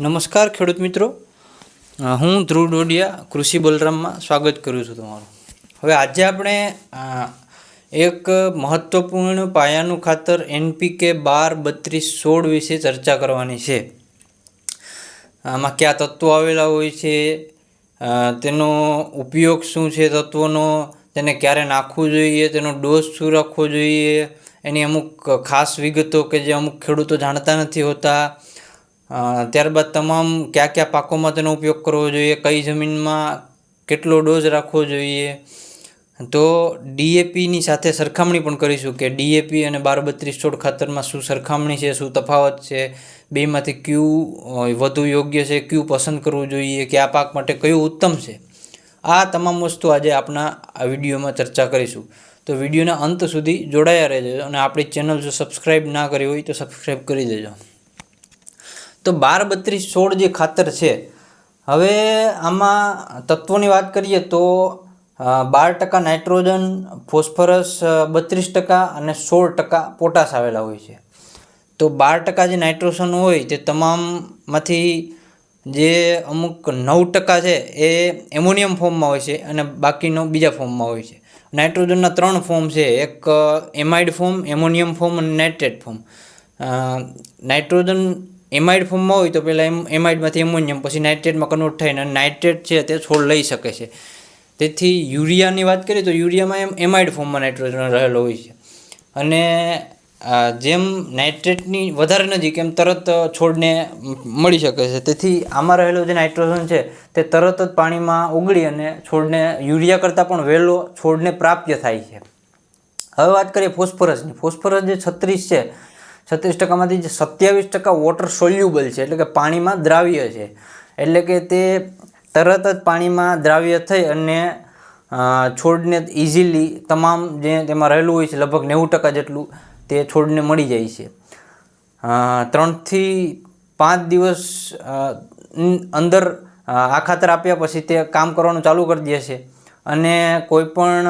નમસ્કાર ખેડૂત મિત્રો. હું ધ્રુવ ડોડિયા, કૃષિ બલરામમાં સ્વાગત કરું છું તમારું. હવે આજે આપણે એક મહત્વપૂર્ણ પાયાનું ખાતર એનપીકે બાર બત્રીસ સોળ વિશે ચર્ચા કરવાની છે. આમાં કયા તત્વો આવેલા હોય છે તેનો ઉપયોગ શું છે તત્વોનો, તેને ક્યારે નાખવું જોઈએ, તેનો ડોઝ શું રાખવો જોઈએ, એની અમુક ખાસ વિગતો કે જે અમુક ખેડૂતો જાણતા નથી હોતા ત્યારબાદ તમામ કયા કયા પાકોમાં તેનો ઉપયોગ કરવો જોઈએ, કઈ જમીનમાં કેટલો ડોઝ રાખવો જોઈએ? તો ડીએપીની સાથે સરખામણી પણ કરીશું કે ડીએપી અને બાર બત્રીસ સોળ ખાતરમાં શું સરખામણી છે, શું તફાવત છે? બેમાંથી ક્યું વધુ યોગ્ય છે, ક્યું પસંદ કરવું જોઈએ, કે આ પાક માટે કયું ઉત્તમ છે? આ તમામ વસ્તુ આજે આપણા આ વિડીયોમાં ચર્ચા કરીશું. તો વિડીયોના અંત સુધી જોડાયા રહેજો અને આપણી ચેનલ જો સબસ્ક્રાઈબ ના કરી હોય તો સબસ્ક્રાઈબ કરી દેજો. તો બાર બત્રીસ સોળ જે ખાતર છે, હવે આમાં તત્વોની વાત કરીએ તો બાર ટકા નાઇટ્રોજન, ફોસ્ફરસ બત્રીસ ટકા અને સોળ ટકા પોટાશ આવેલા હોય છે. તો બાર ટકા જે નાઇટ્રોજન હોય તે તમામમાંથી જે અમુક નવ ટકા છે એ એમોનિયમ ફોર્મમાં હોય છે અને બાકીનો બીજા ફોર્મમાં હોય છે. નાઇટ્રોજનના ત્રણ ફોર્મ છે, એક એમાઇડ ફોર્મ, એમોનિયમ ફોર્મ અને નાઇટ્રેટ ફોર્મ. નાઇટ્રોજન એમાઇડ ફોર્મમાં હોય તો પહેલાં એમ એમાઇડમાંથી એમોનિયમ પછી નાઇટ્રેટમાં કન્વર્ટ થઈને અને નાઇટ્રેટ છે તે છોડ લઈ શકે છે. તેથી યુરિયાની વાત કરીએ તો યુરિયામાં એમ એમાઇડ ફોર્મમાં નાઇટ્રોજન રહેલો હોય છે. અને જેમ નાઇટ્રેટની વધારે નજીક એમ તરત છોડને મળી શકે છે. તેથી આમાં રહેલો જે નાઇટ્રોજન છે તે તરત જ પાણીમાં ઓગળી અને છોડને, યુરિયા કરતાં પણ વહેલો છોડને પ્રાપ્ય થાય છે. હવે વાત કરીએ ફોસ્ફરસની ફોસ્ફરસ જે છત્રીસ છે છત્રીસ ટકામાંથી જે સત્યાવીસ ટકા વોટર સોલ્યુબલ છે, એટલે કે પાણીમાં દ્રાવ્ય છે. એટલે કે તે તરત જ પાણીમાં દ્રાવ્ય થઈ અને છોડને ઇઝીલી તમામ જે તેમાં રહેલું હોય છે, લગભગ નેવું ટકા જેટલું તે છોડને મળી જાય છે. ત્રણથી પાંચ દિવસ અંદર આ ખાતર આપ્યા પછી તે કામ કરવાનું ચાલુ કરી દે છે. અને કોઈ પણ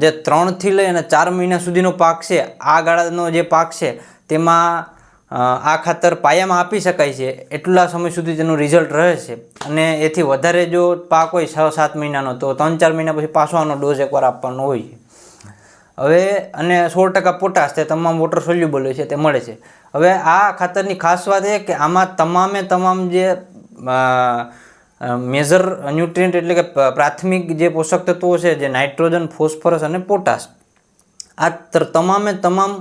જે ત્રણથી લઈ અને ચાર મહિના સુધીનો પાક છે, આ ગાળાનો જે પાક છે, તેમાં આ ખાતર પાયામાં આપી શકાય છે, એટલા સમય સુધી તેનું રિઝલ્ટ રહે છે. અને એથી વધારે જો પાક હોય છ, સાત મહિનાનો, તો ત્રણ, ચાર મહિના પછી પાછો આનો ડોઝ એકવાર આપવાનો હોય છે. હવે, અને સોળ ટકા પોટાશ તે તમામ વોટર સોલ્યુબલ હોય છે, તે મળે છે. હવે આ ખાતરની ખાસ વાત એ કે આમાં તમામે તમામ જે મેજર ન્યુટ્રિયન્ટ એટલે કે પ્રાથમિક જે પોષક તત્વો છે, જે નાઇટ્રોજન ફોસ્ફરસ અને પોટાશ આ તમામે તમામ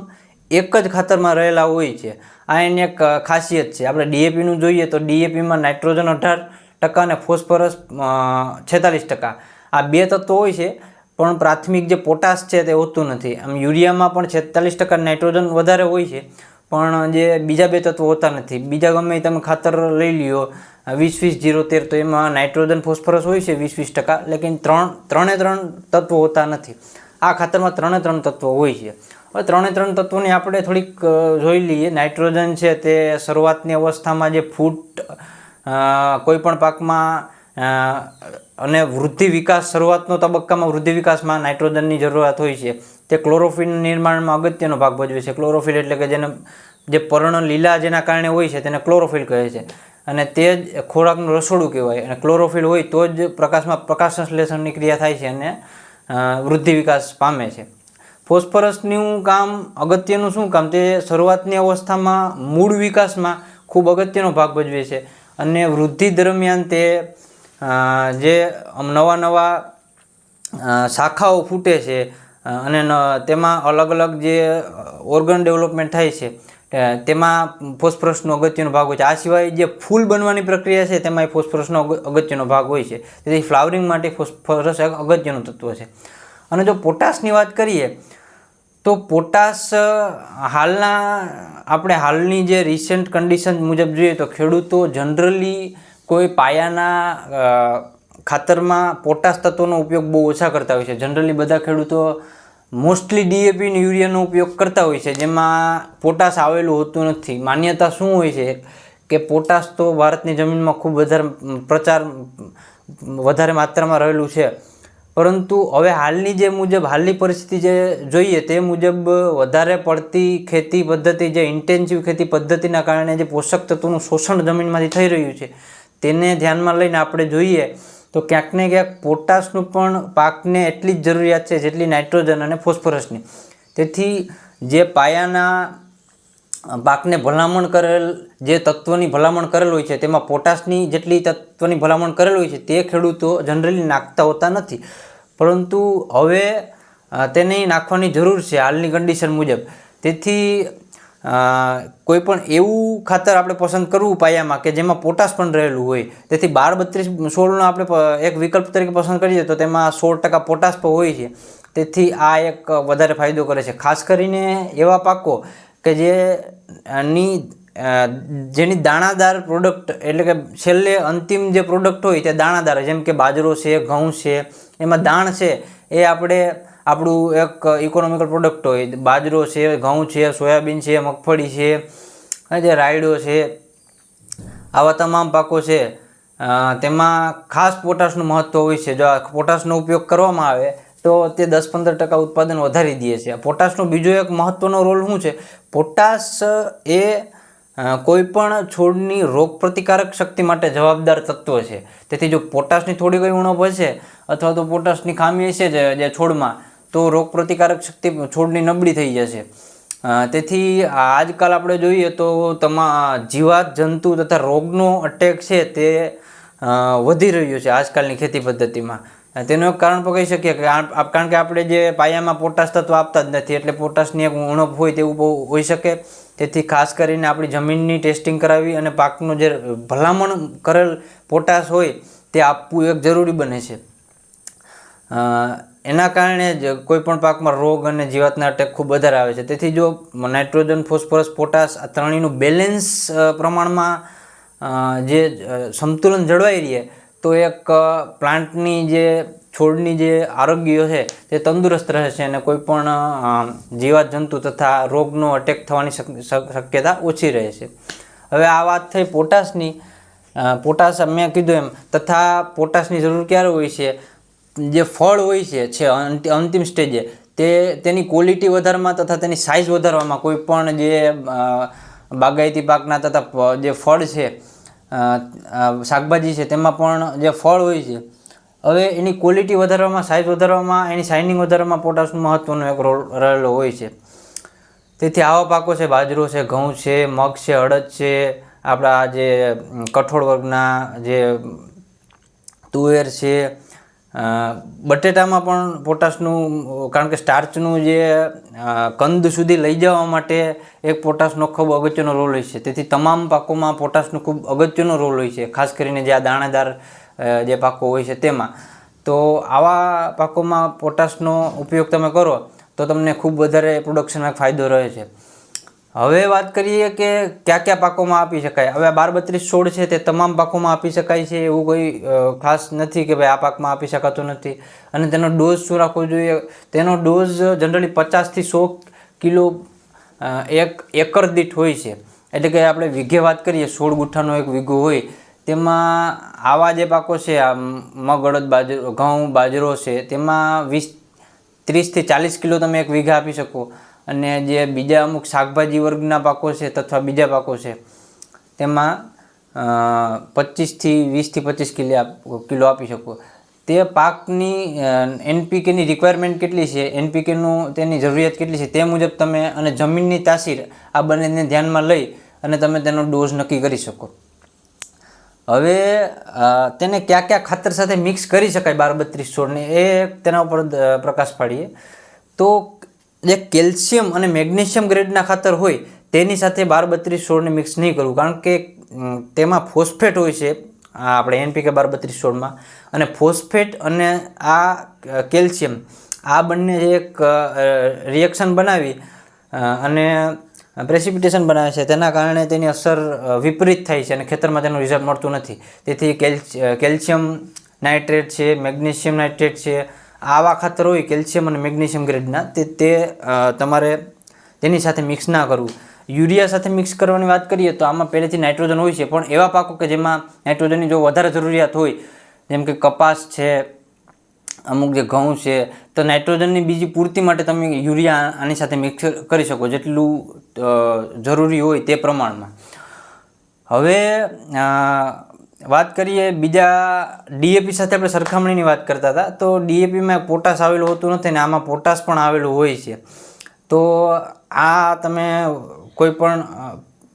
એક જ ખાતરમાં રહેલા હોય છે. આ એની એક ખાસિયત છે. આપણે ડીએપીનું જોઈએ તો ડીએપીમાં નાઇટ્રોજન અઢાર ટકા અને ફોસ્ફરસ છેતાલીસ ટકા. આ બે તત્વો હોય છે, પણ પ્રાથમિક જે પોટાશ છે તે હોતું નથી. આમ યુરિયામાં પણ છેતાલીસ ટકા નાઇટ્રોજન વધારે હોય છે. પણ જે બીજા બે તત્વો હોતા નથી. બીજા ગમે તમે ખાતર લઈ લ્યો વીસ વીસ જીરો તેર, તો એમાં નાઇટ્રોજન, ફોસ્ફરસ હોય છે વીસ વીસ ટકા, લેકિન ત્રણ, ત્રણે ત્રણ તત્વો હોતા નથી. આ ખાતરમાં ત્રણે ત્રણ તત્વો હોય છે. હવે ત્રણે ત્રણ તત્વોની આપણે થોડીક જોઈ લઈએ. નાઇટ્રોજન છે તે શરૂઆતની અવસ્થામાં જે ફૂટ કોઈપણ પાકમાં અને વૃદ્ધિ વિકાસ શરૂઆતનો તબક્કામાં વૃદ્ધિ વિકાસમાં નાઇટ્રોજનની જરૂરિયાત હોય છે. તે ક્લોરોફિલ નિર્માણમાં અગત્યનો ભાગ ભજવે છે. ક્લોરોફિલ એટલે કે જેને, જે પર્ણ લીલા જેના કારણે હોય છે તેને ક્લોરોફિલ કહે છે. અને તે જ ખોરાકનું રસોડું કહેવાય. અને ક્લોરોફિલ હોય તો જ પ્રકાશમાં પ્રકાશ સંશ્લેષણની ક્રિયા થાય છે અને વૃદ્ધિ વિકાસ પામે છે. ફોસ્ફરસનું કામ અગત્યનું શું કામ? તે શરૂઆતની અવસ્થામાં મૂળ વિકાસમાં ખૂબ અગત્યનો ભાગ ભજવે છે. અને વૃદ્ધિ દરમિયાન તે જે નવા નવા શાખાઓ ફૂટે છે અને તેમાં અલગ અલગ જે ઓર્ગન ડેવલપમેન્ટ થાય છે તેમાં ફોસ્ફરસનો અગત્યનો ભાગ હોય છે. આ સિવાય જે ફૂલ બનવાની પ્રક્રિયા છે, તેમાં એ ફોસ્ફરસનો અગત્યનો ભાગ હોય છે. તેથી ફ્લાવરિંગ માટે ફોસ્ફરસ અગત્યનું તત્વ છે. અને જો પોટાશની વાત કરીએ, તો પોટાશ હાલના, આપણે હાલની જે રિસેન્ટ કન્ડિશન મુજબ જોઈએ તો ખેડૂતો જનરલી કોઈ પાયાના ખાતરમાં પોટાશ તત્વોનો ઉપયોગ બહુ ઓછા કરતા હોય છે. જનરલી બધા ખેડૂતો મોસ્ટલી ડીએપી અને યુરિયાનો ઉપયોગ કરતા હોય છે, જેમાં પોટાશ આવેલું હોતું નથી. માન્યતા શું હોય છે કે પોટાશ તો ભારતની જમીનમાં ખૂબ વધારે પ્રચાર, વધારે માત્રામાં રહેલું છે. પરંતુ હવે હાલની જે મુજબ, હાલની પરિસ્થિતિ જે જોઈએ તે મુજબ વધારે પડતી ખેતી પદ્ધતિ, જે ઇન્ટેન્સિવ ખેતી પદ્ધતિના કારણે જે પોષક તત્વોનું શોષણ જમીનમાંથી થઈ રહ્યું છે તેને ધ્યાનમાં લઈને આપણે જોઈએ તો ક્યાંક ને ક્યાંક પોટાશનું પણ પાકને એટલી જ જરૂરિયાત છે જેટલી નાઇટ્રોજન અને ફોસ્ફરસની. તેથી જે પાયાના પાકને ભલામણ કરેલ, જે તત્વની ભલામણ કરેલ હોય છે, તેમાં પોટાશની જેટલી તત્વની ભલામણ કરેલ હોય છે, તે ખેડૂતો જનરલી નાખતા હોતા નથી. પરંતુ હવે તેને નાખવાની જરૂર છે હાલની કન્ડિશન મુજબ. તેથી કોઈ પણ એવું ખાતર આપણે પસંદ કરવું પાયામાં કે જેમાં પોટાશ પણ રહેલું હોય, તેથી બાર બત્રીસ સોળનો આપણે એક વિકલ્પ તરીકે પસંદ કરીએ તો તેમાં સોળ ટકા પોટાશ પણ હોય છે. તેથી આ એક વધારે ફાયદો કરે છે. ખાસ કરીને એવા પાકો કે જે ની જેની દાણાદાર પ્રોડક્ટ એટલે કે છેલ્લે અંતિમ જે પ્રોડક્ટ હોય તે દાણાદાર, જેમ કે બાજરો છે, ઘઉં છે, એમાં દાણ છે, એ આપણે આપણું એક ઇકોનોમિકલ પ્રોડક્ટ હોય. બાજરો છે, ઘઉં છે, સોયાબીન છે, મગફળી છે, અને જે રાયડો છે, આવા તમામ પાકો છે. તેમાં ખાસ પોટાશનું મહત્ત્વ હોય છે. જો આ પોટાશનો ઉપયોગ કરવામાં આવે, તો તે દસ પંદર ટકા ઉત્પાદન વધારી દે છે. પોટાશનો બીજો એક મહત્ત્વનો રોલ શું છે? પોટાશ એ કોઈપણ કોઈ પણ છોડની રોગ પ્રતિકારક શક્તિ માટે જવાબદાર તત્વ છે. તેથી જો પોટાશની થોડી કઈ ઉણપ હશે, અથવા તો પોટાશની ખામી હશે જે છોડમાં તો રોગ પ્રતિકારક શક્તિ છોડની નબળી થઈ જશે. તેથી આજકાલ આપણે જોઈએ તો તમા, જીવાત જંતુ તથા રોગનો અટેક છે તે વધી રહ્યો છે આજકાલની ખેતી પદ્ધતિમાં. તેનું એક કારણ પણ કહી શકીએ કે કારણ કે આપણે જે પાયામાં પોટાશ તત્વ આપતા જ નથી, એટલે પોટાશની એક ઉણપ હોય તેવું બહુ હોઈ શકે. તેથી ખાસ કરીને આપણી જમીનની ટેસ્ટિંગ કરાવી અને પાકનું જે ભલામણ કરેલ પોટાશ હોય તે આપવું એક જરૂરી બને છે. એના કારણે જ કોઈપણ પાકમાં રોગ અને જીવાતના અટેક ખૂબ વધારે આવે છે. તેથી જો નાઇટ્રોજન, ફોસ્ફરસ, પોટાશ આ ત્રણેયનું બેલેન્સ પ્રમાણમાં જે સંતુલન જળવાઈ રહે, તો એક પ્લાન્ટની જે છોડની જે આરોગ્ય છે તે તંદુરસ્ત રહે છે અને કોઈપણ જીવાત જંતુ તથા રોગનો અટેક થવાની શક- શક- શક્યતા ઓછી રહે છે. હવે આ વાત થઈ પોટાશની. પોટાશ મેં કીધું એમ. તથા પોટાશની જરૂર ક્યારે હોય છે? જે ફળ હોય છે છે અંતિમ સ્ટેજે, તે તેની ક્વોલિટી વધારવામાં તથા તેની સાઇઝ વધારવામાં કોઈ પણ જે બાગાયતી પાકના તથા જે ફળ છે શાકભાજી છે, તેમાં પણ જે ફળ હોય છે, હવે એની ક્વોલિટી વધારવામાં સાઇઝ વધારવામાં, એની શાઇનિંગ વધારવામાં પોટાશનું મહત્ત્વનો એક રોલ રહેલો હોય છે. તેથી આવા પાકો છે, બાજરો છે, ઘઉં છે, મગ છે, અડદ છે, આપણા જે કઠોળ વર્ગના જે તુવેર છે બટેટામાં પણ પોટાશનું, કારણ કે સ્ટાર્ચનું જે કંદ સુધી લઈ જવા માટે એક પોટાશનો ખૂબ અગત્યનો રોલ હોય છે. તેથી તમામ પાકોમાં પોટાશનો ખૂબ અગત્યનો રોલ હોય છે, ખાસ કરીને જે આ દાણાદાર જે પાકો હોય છે તેમાં. તો આવા પાકોમાં પોટાશનો ઉપયોગ તમે કરો, તો તમને ખૂબ વધારે પ્રોડક્શનમાં ફાયદો રહે છે. હવે વાત કરીએ કે કયા કયા પાકોમાં આપી શકાય? હવે બાર બત્રીસ છોડ છે તે તમામ પાકોમાં આપી શકાય છે એવું કોઈ ખાસ નથી કે ભાઈ આ પાકમાં આપી શકાતો નથી. અને તેનો ડોઝ શું રાખવો જોઈએ? તેનો ડોઝ જનરલી પચાસથી સો કિલો એક એકર દીઠ હોય છે. એટલે કે આપણે વીઘે વાત કરીએ, સોળ ગુઠ્ઠાનો એક વીઘો હોય, તેમાં આવા જે પાકો છે, આ મગ અડદ બાજરો, ઘઉં, બાજરો છે, તેમાં વીસ, ત્રીસથી ચાલીસ કિલો તમે એક વીઘા આપી શકો. અને જે બીજા અમુક શાકભાજી વર્ગના પાકો છે તથા બીજા પાકો છે, તેમાં પચીસથી વીસથી પચીસ કિલો કિલો આપી શકો. તે પાકની એનપીકેની રિક્વાયરમેન્ટ કેટલી છે, એનપીકેનું તેની જરૂરિયાત કેટલી છે તે મુજબ તમે અને જમીનની તાસીર આ બંનેને ધ્યાનમાં લઈ અને તમે તેનો ડોઝ નક્કી કરી શકો. હવે તેને કયા કયા ખાતર સાથે મિક્સ કરી શકાય બાર બત્રીસ છોડને એ તેના ઉપર પ્રકાશ પાડીએ. તો જે કેલ્શિયમ અને મેગ્નેશિયમ ગ્રેડના ખાતર હોય, તેની સાથે બાર બત્રીસ સોળને મિક્સ નહીં કરવું. કારણ કે તેમાં ફોસ્ફેટ હોય છે આપણે એનપીકે બાર બત્રીસ સોળમાં. અને ફોસ્ફેટ અને આ કેલ્શિયમ, આ બંને એક રિએક્શન બનાવી અને પ્રેસિપિટેશન બનાવે છે. તેના કારણે તેની અસર વિપરીત થાય છે અને ખેતરમાં તેનું રિઝલ્ટ મળતું નથી. તેથી કેલ્શિયમ નાઇટ્રેટ છે, મેગ્નેશિયમ નાઇટ્રેટ છે આવા ખાતર હોય, કેલ્શિયમ અને મેગ્નેશિયમ ગ્રેડના, તે તે તમારે તેની સાથે મિક્સ ના કરવું. યુરિયા સાથે મિક્સ કરવાની વાત કરીએ તો આમાં પહેલેથી નાઇટ્રોજન હોય છે, પણ એવા પાકો કે જેમાં નાઇટ્રોજનની જો વધારે જરૂરિયાત હોય, જેમ કે કપાસ છે, અમુક જે ઘઉં છે, તો નાઇટ્રોજનની બીજી પૂર્તિ માટે તમે યુરિયા આની સાથે મિક્સ કરી શકો, જેટલું જરૂરી હોય તે પ્રમાણમાં. હવે વાત કરીએ બીજા ડીએપી સાથે આપણે સરખામણીની વાત કરતા હતા, તો ડીએપીમાં પોટાશ આવેલું હોતું નથી ને આમાં પોટાશ પણ આવેલું હોય છે. તો આ તમે કોઈ પણ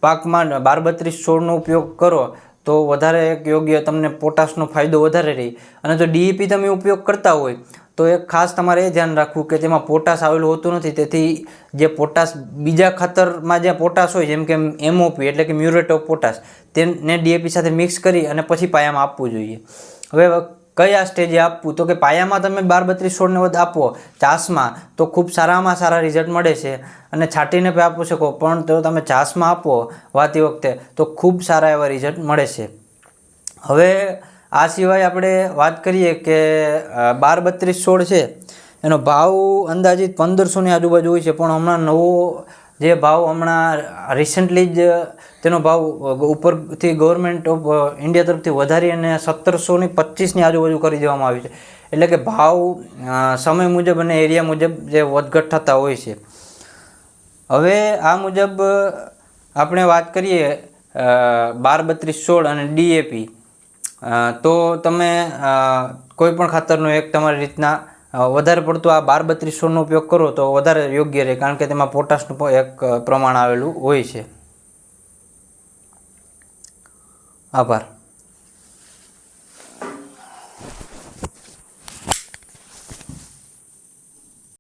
પાકમાં બાર બત્રીસ છોડનો ઉપયોગ કરો, તો વધારે યોગ્ય તમને પોટાશનો ફાયદો વધારે રહે. અને જો ડીએપી તમે ઉપયોગ કરતા હોય તો એક ખાસ તમારે એ ધ્યાન રાખવું કે તેમાં પોટાશ આવેલું હોતું નથી, તેથી જે પોટાશ બીજા ખાતરમાં જે પોટાશ હોય, જેમ કે એમઓપી એટલે કે મ્યુરેટ ઓફ પોટાશ, તેને ડીએપી સાથે મિક્સ કરી અને પછી પાયામાં આપવું જોઈએ. હવે કયા સ્ટેજે આપવું? તો કે પાયામાં તમે બાર બત્રીસ છોડને વધ આપો ચાસમાં, તો ખૂબ સારામાં સારા રિઝલ્ટ મળે છે અને છાંટીને પણ આપી શકો, પણ તો તમે ચાસમાં આપો વાતી વખતે, તો ખૂબ સારા એવા રિઝલ્ટ મળે છે. હવે આ સિવાય આપણે વાત કરીએ કે બાર બત્રીસ સોળ છે, એનો ભાવ અંદાજિત પંદરસોની આજુબાજુ હોય છે, પણ હમણાં નવો જે ભાવ હમણાં રિસન્ટલી જ તેનો ભાવ ઉપરથી ગવર્મેન્ટ ઓફ ઇન્ડિયા તરફથી વધારી અને સત્તરસોની પચીસની આજુબાજુ કરી દેવામાં આવી છે. એટલે કે ભાવ સમય મુજબ અને એરિયા મુજબ જે વધઘટ થતા હોય છે. હવે આ મુજબ આપણે વાત કરીએ બાર બત્રીસ સોળ અને ડીએપી તો તમે કોઈ પણ ખાતરનો એક તમારી રીતના વધારે પડતું આ બાર બત્રીસ સોળનો ઉપયોગ કરો તો વધારે યોગ્ય રહે, કારણ કે તેમાં પોટાશનું પણ એક પ્રમાણ આવેલું હોય છે. આભાર.